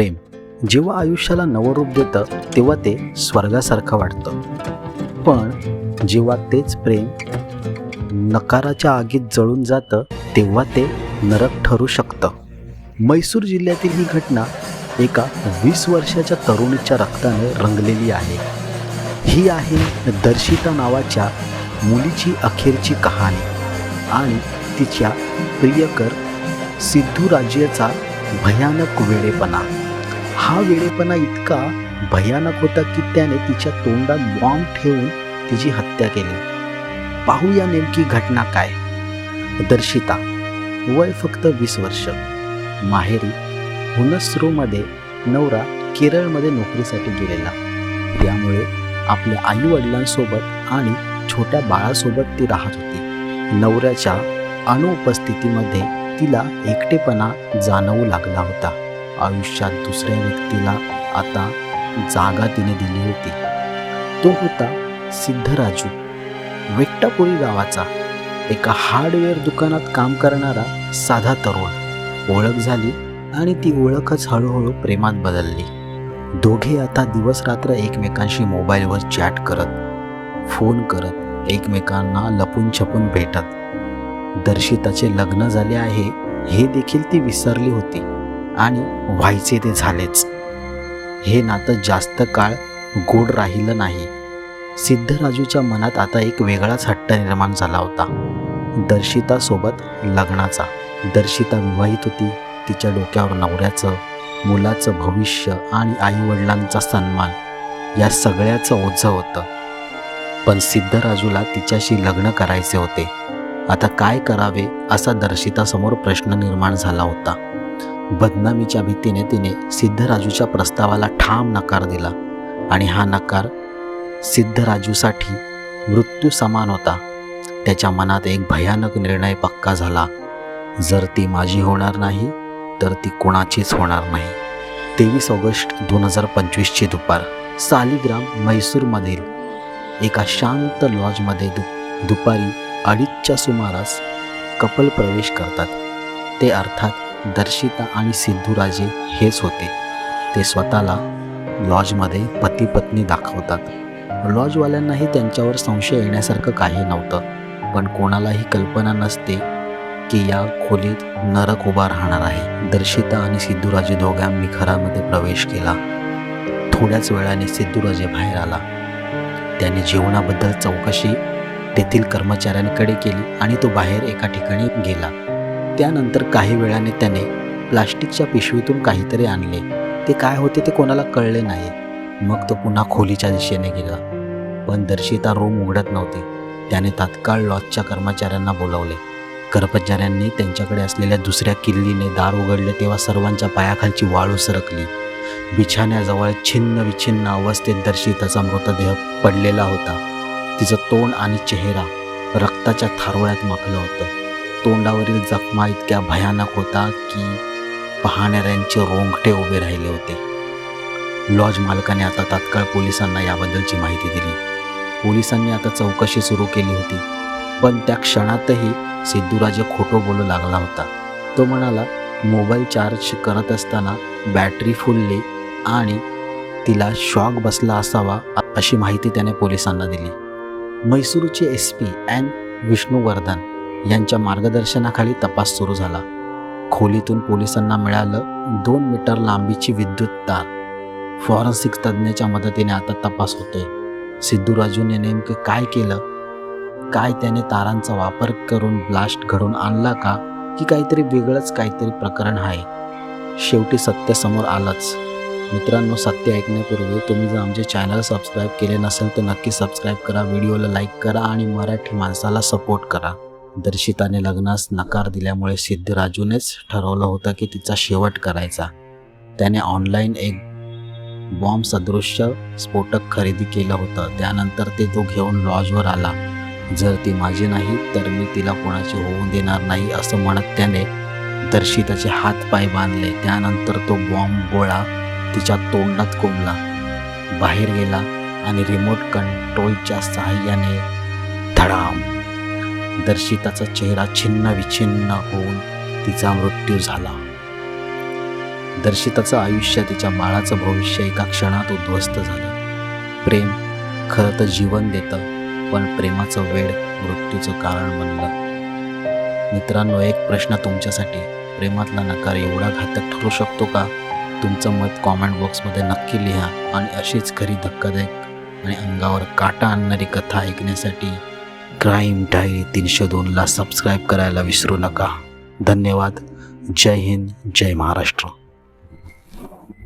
प्रेम जेव्हा आयुष्याला नवरूप देतं तेव्हा ते स्वर्गासारखं वाटतं. पण जेव्हा तेच प्रेम नकाराच्या आगीत जळून जातं तेव्हा ते नरक ठरू शकतं. मैसूर जिल्ह्यातील ही घटना एका वीस वर्षाच्या तरुणीच्या रक्ताने रंगलेली आहे. ही आहे दर्शिता नावाच्या मुलीची अखेरची कहाणी आणि तिच्या प्रियकर सिद्धू राजेचा भयानक वेळेपणा हा वेळेपणा इतका भयानक होता की त्याने तिच्या तोंडात बॉम्ब ठेवून तिची हत्या केली. पाहूया नेमकी घटना काय. दर्शिता वय फक्त वीस वर्ष. माहेरी हुनसरूमध्ये नवरा केरळमध्ये नोकरीसाठी गेलेला. त्यामुळे आपल्या आईवडिलांसोबत आणि छोट्या बाळासोबत ती राहत होती. नवऱ्याच्या अनुपस्थितीमध्ये तिला एकटेपणा जाणवू लागला होता. आयुष्यात दुसऱ्या व्यक्तीला आता जागा तिने दिली होती. तो होता सिद्धराजू. वेट्टापुरी गावाचा एका हार्डवेअर दुकानात काम करणारा साधा तरुण. ओळख झाली आणि ती ओळखच हळूहळू प्रेमात बदलली. दोघे आता दिवस रात्र एकमेकांशी मोबाईलवर चॅट करत फोन करत एकमेकांना लपून छपून भेटत. दर्शिताचे लग्न झाले आहे हे देखील ती विसरली होती. आणि व्हायचे ते झालेच. हे नातं जास्त काळ गोड राहिलं नाही. सिद्धराजूच्या मनात आता एक वेगळाच हट्ट निर्माण झाला होता. दर्शितासोबत लग्नाचा. दर्शिता विवाहित होती. तिच्या डोक्यावर नवऱ्याचं मुलाचं भविष्य आणि आईवडिलांचा सन्मान या सगळ्याचं ओझं होतं. पण सिद्धराजूला तिच्याशी लग्न करायचे होते. आता काय करावे असा दर्शितासमोर प्रश्न निर्माण झाला होता. बदनामीच्या भीतीने तिने सिद्धराजूच्या प्रस्तावाला ठाम नकार दिला आणि हा नकार सिद्धराजूसाठी मृत्यू समान होता. त्याच्या मनात एक भयानक निर्णय पक्का झाला. जर ती माझी होणार नाही तर ती कोणाचीच होणार नाही. तेवीस ऑगस्ट दोन हजार पंचवीसची दुपार सालिग्राम म्हैसूरमधील एका शांत लॉजमध्ये दु दुपारी अडीचच्या सुमारास कपल प्रवेश करतात. ते अर्थात दर्शिता आणि सिद्धूराजे हेच होते. ते स्वतःला लॉजमध्ये पती पत्नी दाखवतात. लॉजवाल्यांनाही त्यांच्यावर संशय येण्यासारखं काही नव्हतं. पण कोणालाही कल्पना नसते की या खोलीत नरक उभा राहणार आहे. दर्शिता आणि सिद्धूराजे दोघांनी घरामध्ये प्रवेश केला. थोड्याच वेळाने सिद्धूराजे बाहेर आला. त्याने जेवणाबद्दल चौकशी तेथील कर्मचाऱ्यांकडे केली आणि तो बाहेर एका ठिकाणी गेला. त्यानंतर काही वेळाने त्याने प्लास्टिकच्या पिशवीतून काहीतरी आणले. ते काय होते ते कोणाला कळले नाही. मग तो पुन्हा खोलीच्या दिशेने गेला. पण दर्शिता रूम उघडत नव्हती. त्याने तात्काळ लॉजच्या कर्मचाऱ्यांना बोलावले. कर्मचाऱ्यांनी त्यांच्याकडे असलेल्या दुसऱ्या किल्लीने दार उघडले तेव्हा सर्वांच्या पायाखालची वाळू सरकली. बिछाण्याजवळ छिन्न विछिन्न अवस्थेत दर्शिताचा मृतदेह पडलेला होता. तिचं तोंड आणि चेहरा रक्ताच्या थारोळ्यात माखलं होतं. तोंडावरील जखमा इतक्या भयानक होता की पाहणाऱ्यांचे रोंगटे उभे राहिले होते. लॉज मालकाने आता तात्काळ पोलिसांना याबद्दलची माहिती दिली. पोलिसांनी आता चौकशी सुरू केली होती. पण त्या क्षणातही सिद्धूराजे खोटं बोलू लागला होता. तो म्हणाला मोबाईल चार्ज करत असताना बॅटरी फुलली आणि तिला शॉक बसला असावा अशी माहिती त्याने पोलिसांना दिली. म्हैसूरचे एस पी एन विष्णुवर्धन यांच्या मार्गदर्शनाखाली तपास सुरू झाला. खोलीतून पोलिसांना मिळालं दोन मीटर लांबीची विद्युत तार फॉरेन्सिक तज्ज्ञाच्या मदतीने आता तपास होतोय. सिद्धूराजूने नेमकं काय केलं? काय त्याने तारांचा वापर करून ब्लास्ट घडून आणला का? की काहीतरी वेगळंच काहीतरी प्रकरण आहे. शेवटी सत्य समोर आलंच. मित्रांनो सत्य ऐकण्यापूर्वी तुम्ही जर आमचे चॅनल सबस्क्राईब केले नसेल तर नक्की सबस्क्राईब करा व्हिडिओला लाईक करा आणि मराठी माणसाला सपोर्ट करा. दर्शिताने लग्नास नकार दिल्यामुळे सिद्धराजूनेच ठरवलं होतं की तिचा शेवट करायचा. त्याने ऑनलाईन एक बॉम्ब सदृश्य स्फोटक खरेदी केलं होतं. त्यानंतर ते तो घेऊन लॉजवर आला. जर ती माझी नाही तर मी तिला कोणाची होऊन देणार नाही असं म्हणत त्याने दर्शिताचे हात पाय बांधले. त्यानंतर तो बॉम्ब गोळा तिच्या तोंडात कोंबला. बाहेर गेला आणि रिमोट कंट्रोलच्या सहाय्याने धडाम दर्शिताचा चेहरा छिन्न विछिन्न होऊन तिचा मृत्यू झाला. दर्शिताचं आयुष्य तिच्या बाळाचं भविष्य एका क्षणात उद्ध्वस्त झालं. प्रेम खरं तर जीवन देतं पण प्रेमाचं वेळ मृत्यूचं कारण बनलं. मित्रांनो एक प्रश्न तुमच्यासाठी. प्रेमातला नकार एवढा घातक ठरू शकतो का? तुमचं मत कॉमेंट बॉक्समध्ये नक्की लिहा आणि अशीच खरी धक्कादायक आणि अंगावर काटा आणणारी कथा ऐकण्यासाठी क्राईम डायरी तीनशे दोनला सबस्क्राईब करायला विसरू नका. धन्यवाद. जय हिंद जय महाराष्ट्र.